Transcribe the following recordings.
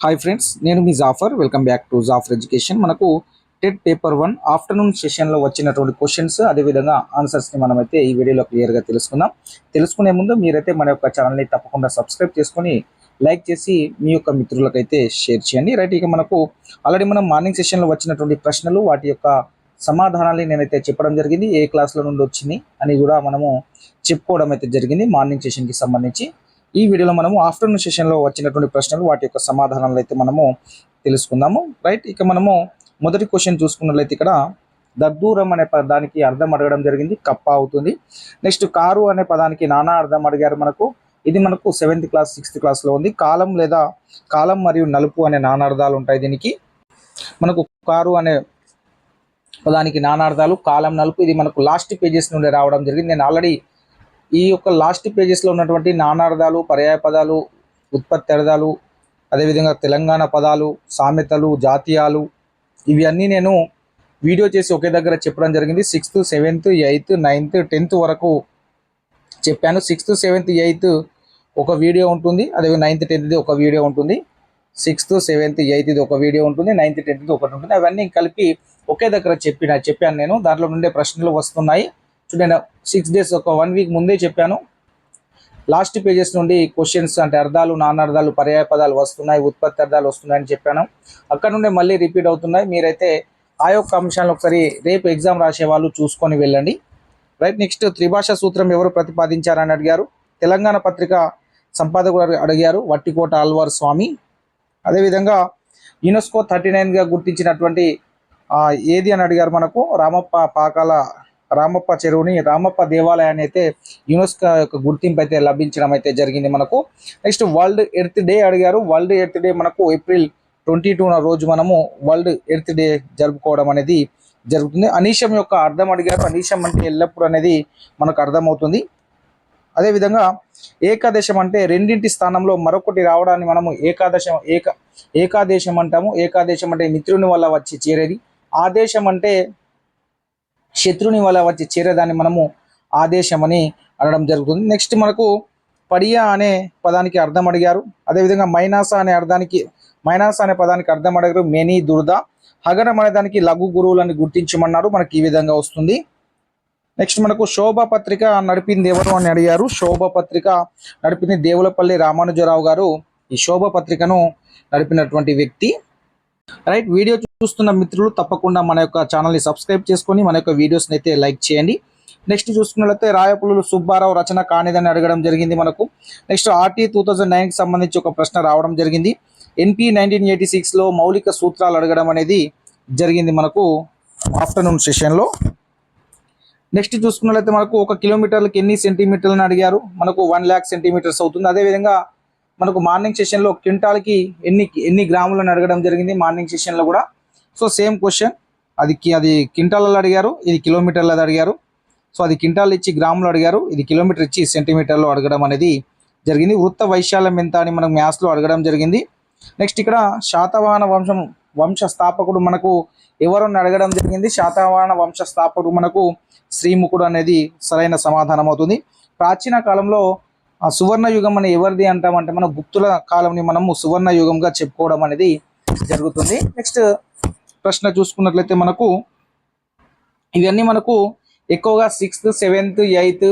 Hi friends నేను మీ Jafar welcome back to Jafar education మనకు TET paper one afternoon సెషన్లో వచ్చినటువంటి క్వశ్చన్స్ అదేవిధంగా ఆన్సర్స్ని మనమైతే ఈ వీడియోలో క్లియర్గా తెలుసుకుందాం. తెలుసుకునే ముందు మీరైతే మన యొక్క ఛానల్ని తప్పకుండా సబ్స్క్రైబ్ చేసుకొని లైక్ చేసి మీ యొక్క మిత్రులకైతే షేర్ చేయండి. రైట్ ఇక మనకు ఆల్రెడీ మనం మార్నింగ్ సెషన్లో వచ్చినటువంటి ప్రశ్నలు వాటి యొక్క సమాధానాలు నేనైతే చెప్పడం జరిగింది. ఏ క్లాస్లో నుండి వచ్చింది అని కూడా మనము చెప్పుకోవడం అయితే జరిగింది మార్నింగ్ సెషన్కి సంబంధించి. ఈ వీడియోలో మనము ఆఫ్టర్నూన్ సెషన్లో వచ్చినటువంటి ప్రశ్నలు వాటి యొక్క సమాధానాలు అయితే మనము తెలుసుకుందాము. రైట్ ఇక మనము మొదటి క్వశ్చన్ చూసుకున్నట్లయితే ఇక్కడ దద్దూరం అనే పదానికి అర్థం అడగడం జరిగింది కప్ప అవుతుంది. నెక్స్ట్ కారు అనే పదానికి నానా అర్థం అడిగారు మనకు. ఇది మనకు సెవెంత్ క్లాస్ సిక్స్త్ క్లాస్లో ఉంది. కాలం లేదా కాలం మరియు నలుపు అనే నానార్థాలు ఉంటాయి దీనికి. మనకు కారు అనే పదానికి నానార్థాలు కాలం నలుపు ఇది మనకు లాస్ట్ పేజెస్ నుండి రావడం జరిగింది. నేను ఆల్రెడీ ఈ యొక్క లాస్ట్ పేజెస్లో ఉన్నటువంటి నానార్థాలు పర్యాయ పదాలు ఉత్పత్తి అర్థాలు అదేవిధంగా తెలంగాణ పదాలు సామెతలు జాతీయాలు ఇవి అన్నీ నేను వీడియో చేసి ఒకే దగ్గర చెప్పడం జరిగింది. Sixth seventh eighth ninth tenth వరకు చెప్పాను. సిక్స్త్ సెవెంత్ ఎయిత్ ఒక వీడియో ఉంటుంది. అదే నైన్త్ టెన్త్ది ఒక వీడియో ఉంటుంది. సిక్స్త్ సెవెంత్ ఎయిత్ది ఒక వీడియో ఉంటుంది. నైన్త్ టెన్త్ది ఒకటి ఉంటుంది. అవన్నీ కలిపి ఒకే దగ్గర చెప్పిన చెప్పాను నేను. దాంట్లో నుండే ప్రశ్నలు వస్తున్నాయి. చూడండి సిక్స్ డేస్ ఒక వన్ వీక్ ముందే చెప్పాను. లాస్ట్ పేజెస్ నుండి క్వశ్చన్స్ అంటే అర్థాలు నానార్థాలు పర్యాయ పదాలు వస్తున్నాయి ఉత్పత్తి అర్థాలు వస్తున్నాయని చెప్పాను. అక్కడ నుండే మళ్ళీ రిపీట్ అవుతున్నాయి. మీరైతే ఆ యొక్క అంశాలను ఒకసారి రేపు ఎగ్జామ్ రాసే వాళ్ళు చూసుకొని వెళ్ళండి. రైట్ నెక్స్ట్ త్రిభాషా సూత్రం ఎవరు ప్రతిపాదించారని అడిగారు. తెలంగాణ పత్రిక సంపాదకుడు అడిగారు వట్టికోట ఆల్వార్ స్వామి. అదేవిధంగా యునెస్కో థర్టీ నైన్గా గుర్తించినటువంటి ఏది అని అడిగారు మనకు? రామప్ప పాకాల రామప్ప చెరువుని రామప్ప దేవాలయాన్ని అయితే యునెస్కో యొక్క గుర్తింపు అయితే లభించడం అయితే జరిగింది మనకు. నెక్స్ట్ వరల్డ్ ఎర్త్ డే అడిగారు. వరల్డ్ ఎర్త్ డే మనకు ఏప్రిల్ ట్వంటీ టూ రోజు మనము వరల్డ్ ఎర్త్ డే జరుపుకోవడం అనేది జరుగుతుంది. అనీషం యొక్క అర్థం అడిగారు. అనీషం అంటే ఎల్లప్పుడూ అనేది మనకు అర్థమవుతుంది. అదేవిధంగా ఏకాదశం అంటే రెండింటి స్థానంలో మరొకటి రావడాన్ని మనము ఏకాదశం ఏక ఏకాదేశం అంటాము. ఏకాదేశం అంటే మిత్రుని వల్ల వచ్చి చేరేది. ఆదేశం అంటే శత్రుని వల్ల వచ్చి చేరేదాన్ని మనము ఆదేశమని అనడం జరుగుతుంది. నెక్స్ట్ మనకు పడియా అనే పదానికి అర్థం అడిగారు. అదేవిధంగా మైనాస అనే అర్థానికి మైనాస అనే పదానికి అర్థం అడిగారు. మెనీ దుర్ద. హగరం అనే దానికి లఘు గురువులని గుర్తించమన్నారు. మనకి ఈ విధంగా వస్తుంది. నెక్స్ట్ మనకు శోభ పత్రిక నడిపింది ఎవరు అని అడిగారు. శోభ పత్రిక నడిపింది దేవులపల్లి రామానుజరావు గారు. ఈ శోభ పత్రికను నడిపినటువంటి వ్యక్తి రైట్ వీడియో చూస్తున్న మిత్రులు తప్పకుండా మన యొక్క ఛానల్ని సబ్స్క్రైబ్ చేసుకొని మన యొక్క వీడియోస్ని అయితే లైక్ చేయండి. నెక్స్ట్ చూసుకున్నట్లయితే రాయపుల్లు సుబ్బారావు రచన కానిదని అడగడం జరిగింది మనకు. నెక్స్ట్ ఆర్టీ టూ థౌజండ్ నైన్కి సంబంధించి ఒక ప్రశ్న రావడం జరిగింది. ఎన్పి నైన్టీన్ ఎయిటీ సిక్స్లో మౌలిక సూత్రాలు అడగడం అనేది జరిగింది మనకు ఆఫ్టర్నూన్ సెషన్లో నెక్స్ట్ చూసుకున్నట్లయితే మనకు ఒక కిలోమీటర్లకు ఎన్ని సెంటీమీటర్లను అడిగారు? మనకు వన్ ల్యాక్ సెంటీమీటర్స్ అవుతుంది. అదేవిధంగా మనకు మార్నింగ్ సెషన్లో క్వింటాల్కి ఎన్ని ఎన్ని గ్రాములను అడగడం జరిగింది మార్నింగ్ సెషన్లో కూడా. సో సేమ్ క్వశ్చన్ అది అది క్వింటాలలో అడిగారు ఇది కిలోమీటర్లో అడిగారు. సో అది క్వింటాల్ ఇచ్చి గ్రాములు అడిగారు ఇది కిలోమీటర్ ఇచ్చి సెంటీమీటర్లో అడగడం అనేది జరిగింది. వృత్త వైశాల్యం ఎంత అని మనకు మ్యాథ్స్లో అడగడం జరిగింది. నెక్స్ట్ ఇక్కడ శాతవాహన వంశం వంశ స్థాపకుడు మనకు ఎవరని అడగడం జరిగింది. శాతవాహన వంశ స్థాపకుడు మనకు శ్రీముఖుడు అనేది సరైన సమాధానం అవుతుంది. ప్రాచీన కాలంలో ఆ సువర్ణ యుగం అని ఎవరిది అంటామంటే మన గుప్తుల కాలంని మనము సువర్ణ యుగంగా చెప్పుకోవడం అనేది జరుగుతుంది. నెక్స్ట్ ప్రశ్న చూసుకున్నట్లయితే మనకు ఇవన్నీ మనకు ఎక్కువగా సిక్స్త్ సెవెంత్ ఎయిత్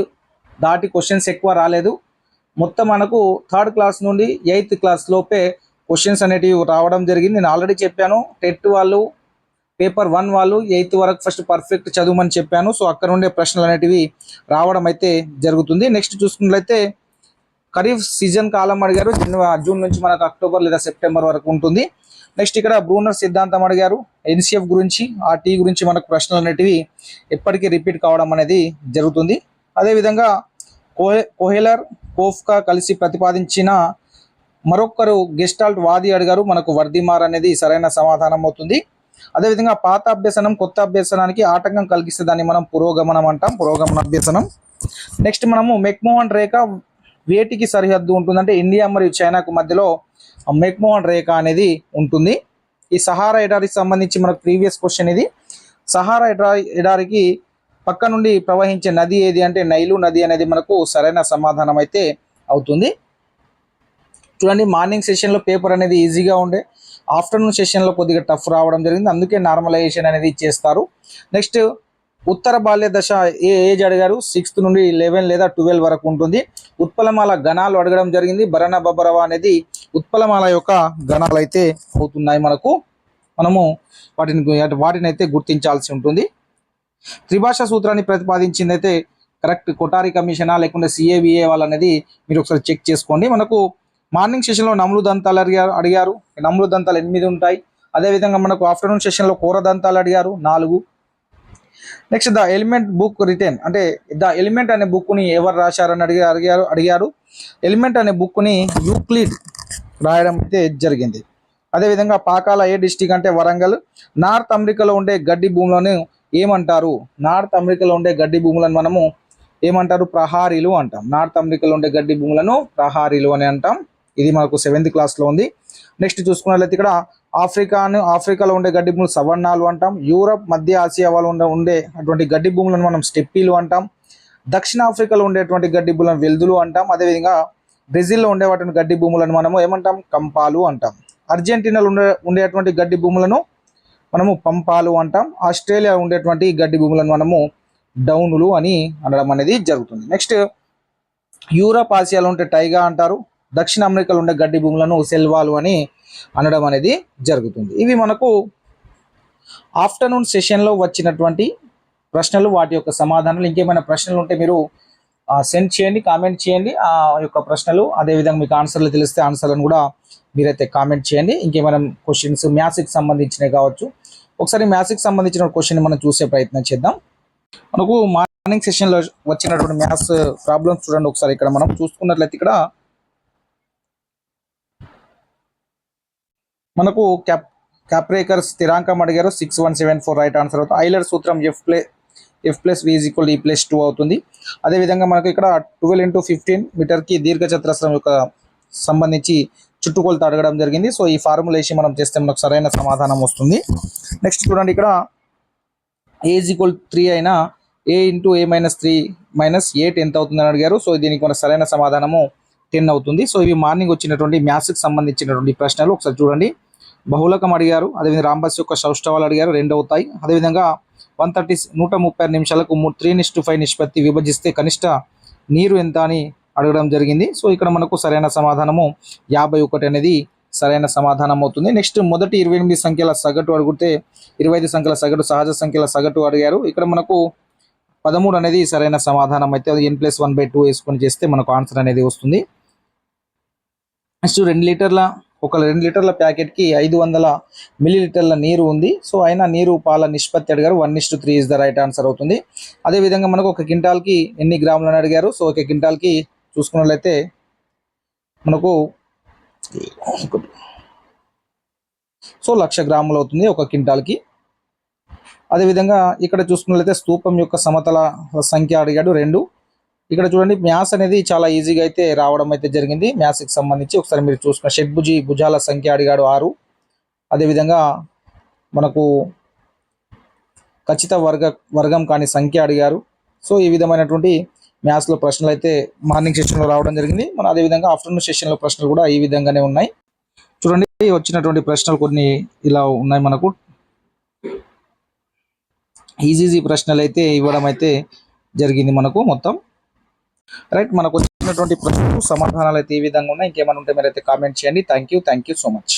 దాటి క్వశ్చన్స్ ఎక్కువ రాలేదు. మొత్తం మనకు థర్డ్ క్లాస్ నుండి ఎయిత్ క్లాస్ లోపే క్వశ్చన్స్ అనేటివి రావడం జరిగింది. నేను ఆల్రెడీ చెప్పాను టెట్ వాళ్ళు పేపర్ వన్ వాళ్ళు ఎయిత్ వరకు ఫస్ట్ పర్ఫెక్ట్ చదువుమని చెప్పాను. సో అక్కడ ఉండే ప్రశ్నలు అనేటివి రావడం అయితే జరుగుతుంది. నెక్స్ట్ చూసుకున్నట్లయితే ఖరీఫ్ సీజన్ కాలం అడిగారు. జూన్ జూన్ నుంచి మనకు అక్టోబర్ లేదా సెప్టెంబర్ వరకు ఉంటుంది. నెక్స్ట్ ఇక్కడ బ్రూనర్ సిద్ధాంతం అడిగారు. ఎన్సిఎఫ్ గురించి ఆ టీ గురించి మనకు ప్రశ్నలు అనేటివి ఎప్పటికీ రిపీట్ కావడం అనేది జరుగుతుంది. అదేవిధంగా కోహె కోహెలర్ కోఫ్కా కలిసి ప్రతిపాదించిన మరొకరు గెస్టాల్ట్ వాది అడిగారు. మనకు వర్దిమార్ అనేది సరైన సమాధానం అవుతుంది. అదేవిధంగా పాత అభ్యసనం కొత్త అభ్యసనానికి ఆటంకం కలిగిస్తే దాన్ని మనం పురోగమనం అంటాం. పురోగమన అభ్యసనం. నెక్స్ట్ మనము మెక్మోహన్ రేఖ వేటికి సరిహద్దు ఉంటుంది అంటే ఇండియా మరియు చైనాకు మధ్యలో మెక్మోహన్ రేఖ అనేది ఉంటుంది. ఈ సహారా ఎడారికి సంబంధించి మనకు ప్రీవియస్ క్వశ్చన్ ఇది. సహారా ఎడారి ఎడారికి పక్క నుండి ప్రవహించే నది ఏది అంటే నైలు నది అనేది మనకు సరైన సమాధానం అయితే అవుతుంది. చూడండి మార్నింగ్ సెషన్లో పేపర్ అనేది ఈజీగా ఉండే. ఆఫ్టర్నూన్ సెషన్లో కొద్దిగా టఫ్ రావడం జరిగింది. అందుకే నార్మలైజేషన్ అనేది చేస్తారు. నెక్స్ట్ ఉత్తర బాల్య దశ ఏ ఏజ్ అడిగారు? సిక్స్త్ నుండి లెవెన్ లేదా ట్వెల్వ్ వరకు ఉంటుంది. ఉత్పలమాల గణాలు అడగడం జరిగింది. భరణ బబరవ అనేది ఉత్పలమాల యొక్క గణాలు అయితే అవుతున్నాయి మనకు. మనము వాటిని వాటిని అయితే గుర్తించాల్సి ఉంటుంది. త్రిభాషా సూత్రాన్ని ప్రతిపాదించింది అయితే కరెక్ట్ కొటారి కమిషనా లేకుంటే సిఏబిఏ వాళ్ళనేది మీరు ఒకసారి చెక్ చేసుకోండి. మనకు మార్నింగ్ సెషన్లో నమ్లు దంతాలు అడిగారు అడిగారు. నమ్లు దంతాలు ఎనిమిది ఉంటాయి. అదేవిధంగా మనకు ఆఫ్టర్నూన్ సెషన్లో కూర దంతాలు అడిగారు. నాలుగు. Next the element book return అంటే ద ఎలిమెంట్ అనే బుక్ని ఎవరు రాశారని అడిగారు అడిగారు అడిగారు. ఎలిమెంట్ అనే బుక్ని యూక్లిడ్ రాయడం అయితే జరిగింది. అదేవిధంగా పాకాల ఏ డిస్టిక్ అంటే వరంగల్ నార్త్ అమెరికాలో ఉండే గడ్డి భూములను ఏమంటారు? నార్త్ అమెరికాలో ఉండే గడ్డి భూములను మనము ఏమంటారు? ప్రహారీలు అంటాం. నార్త్ అమెరికాలో ఉండే గడ్డి భూములను ప్రహారీలు అని అంటాం. ఇది మనకు సెవెంత్ క్లాస్లో ఉంది. నెక్స్ట్ చూసుకున్నట్లయితే ఇక్కడ ఆఫ్రికాను ఆఫ్రికాలో ఉండే గడ్డి భూములు సవర్ణాలు అంటాం. యూరప్ మధ్య ఆసియా వాళ్ళు ఉండే ఉండే అటువంటి గడ్డి భూములను మనం స్టెప్పీలు అంటాం. దక్షిణాఫ్రికాలో ఉండేటువంటి గడ్డి భూములను వెల్దులు అంటాం. అదేవిధంగా బ్రెజిల్లో ఉండే వాటిని గడ్డి భూములను మనము ఏమంటాం? కంపాలు అంటాం. అర్జెంటీనాలో ఉండే ఉండేటువంటి గడ్డి భూములను మనము పంపాలు అంటాం. ఆస్ట్రేలియా ఉండేటువంటి గడ్డి భూములను మనము డౌనులు అని అనడం అనేది జరుగుతుంది. నెక్స్ట్ యూరప్ ఆసియాలో ఉంటే టైగా అంటారు. దక్షిణ అమెరికాలో ఉండే గడ్డి భూములను సెల్వాలు అని అనడం అనేది జరుగుతుంది. ఇవి మనకు ఆఫ్టర్నూన్ సెషన్లో వచ్చినటువంటి ప్రశ్నలు వాటి యొక్క సమాధానాలు ఇంకేమైనా ప్రశ్నలు ఉంటే మీరు సెండ్ చేయండి కామెంట్ చేయండి. ఆ యొక్క ప్రశ్నలు అదేవిధంగా మీకు ఆన్సర్లు తెలిస్తే ఆన్సర్లను కూడా మీరైతే కామెంట్ చేయండి. ఇంకేమైనా క్వశ్చన్స్ మ్యాథ్స్కి సంబంధించినవి కావచ్చు. ఒకసారి మ్యాథ్స్కి సంబంధించిన క్వశ్చన్ మనం చూసే ప్రయత్నం చేద్దాం. మనకు మార్నింగ్ సెషన్లో వచ్చినటువంటి మ్యాథ్స్ ప్రాబ్లమ్స్ చూడండి ఒకసారి. ఇక్కడ మనం చూసుకున్నట్లయితే ఇక్కడ మనకు క్యాప్ క్యాప్రేకర్ స్థిరాంకం అడిగారు. Six one seven four right answer అవుతుంది. ఐలర్ సూత్రం F play F plus V equal E plus two అవుతుంది. అదేవిధంగా మనకు ఇక్కడ ట్వెల్వ్ ఇంటూ ఫిఫ్టీన్ మీటర్కి దీర్ఘచతురస్రం యొక్క సంబంధించి చుట్టుకొలత అడగడం జరిగింది. సో ఈ ఫార్ములేషన్ మనం చేస్తే మనకు సరైన సమాధానం వస్తుంది. నెక్స్ట్ చూడండి ఇక్కడ. ఏజ్ ఈక్వల్ త్రీ అయినా A into A minus three minus eight ఎంత అవుతుందని అడిగారు. సో దీనికి మన సరైన సమాధానము టెన్ అవుతుంది. సో ఇవి మార్నింగ్ వచ్చినటువంటి మ్యాథ్స్కి సంబంధించినటువంటి ప్రశ్నలు. ఒకసారి చూడండి. బహుళకం అడిగారు. అదేవిధంగా రాంబస్ యొక్క సౌష్ఠవాలు అడిగారు. రెండు అవుతాయి. అదేవిధంగా వన్ థర్టీ నూట ముప్పై నిమిషాలకు త్రీ నిష్టు ఫైవ్ నిష్పత్తి విభజిస్తే కనిష్ట నీరు ఎంత అని అడగడం జరిగింది. సో ఇక్కడ మనకు సరైన సమాధానము యాభై ఒకటి అనేది సరైన సమాధానం అవుతుంది. నెక్స్ట్ మొదటి ఇరవై ఎనిమిది సంఖ్యల సగటు అడిగితే ఇరవై ఐదు సంఖ్యల సగటు సహజ సంఖ్యల సగటు అడిగారు. ఇక్కడ మనకు పదమూడు అనేది సరైన సమాధానం అయితే అది N plus one by two వేసుకొని చేస్తే మనకు ఆన్సర్ అనేది వస్తుంది. నెక్స్ట్ రెండు లీటర్ల ఒక రెండు లీటర్ల ప్యాకెట్కి ఐదు వందల మిల్లీలీటర్ల నీరు ఉంది. సో అయినా నీరు పాల నిష్పత్తి అడిగారు. One is to three is the right answer అవుతుంది. అదేవిధంగా మనకు ఒక కింటాల్కి ఎన్ని గ్రాములు అని అడిగారు. సో ఒక కింటాల్కి చూసుకున్నట్లయితే మనకు సో లక్ష గ్రాములు అవుతుంది ఒక కింటాల్కి అదేవిధంగా ఇక్కడ చూసుకున్నట్లయితే స్తూపం యొక్క సమతల సంఖ్య అడిగాడు. రెండు. ఇక్కడ చూడండి మ్యాథ్స్ అనేది చాలా ఈజీగా అయితే రావడం అయితే జరిగింది. మ్యాథ్స్కి సంబంధించి ఒకసారి మీరు చూసుకున్న షడ్భుజి భుజాల సంఖ్య అడిగాడు ఆరు. అదేవిధంగా మనకు ఖచ్చిత వర్గ వర్గం కాని సంఖ్య అడిగారు. సో ఈ విధమైనటువంటి మ్యాథ్స్లో ప్రశ్నలు అయితే మార్నింగ్ సెషన్లో రావడం జరిగింది. మన అదేవిధంగా ఆఫ్టర్నూన్ సెషన్లో ప్రశ్నలు కూడా ఈ విధంగానే ఉన్నాయి. చూడండి వచ్చినటువంటి ప్రశ్నలు కొన్ని ఇలా ఉన్నాయి మనకు. ఈజీజీ ప్రశ్నలు అయితే ఇవ్వడం అయితే జరిగింది మనకు మొత్తం. రైట్ మనకు వచ్చినటువంటి ప్రశ్నలు సమాధానాలు అయితే ఈ విధంగా ఉన్నాయి. ఇంకేమైనా ఉంటే మీరైతే కామెంట్ చేయండి. Thank you thank you so much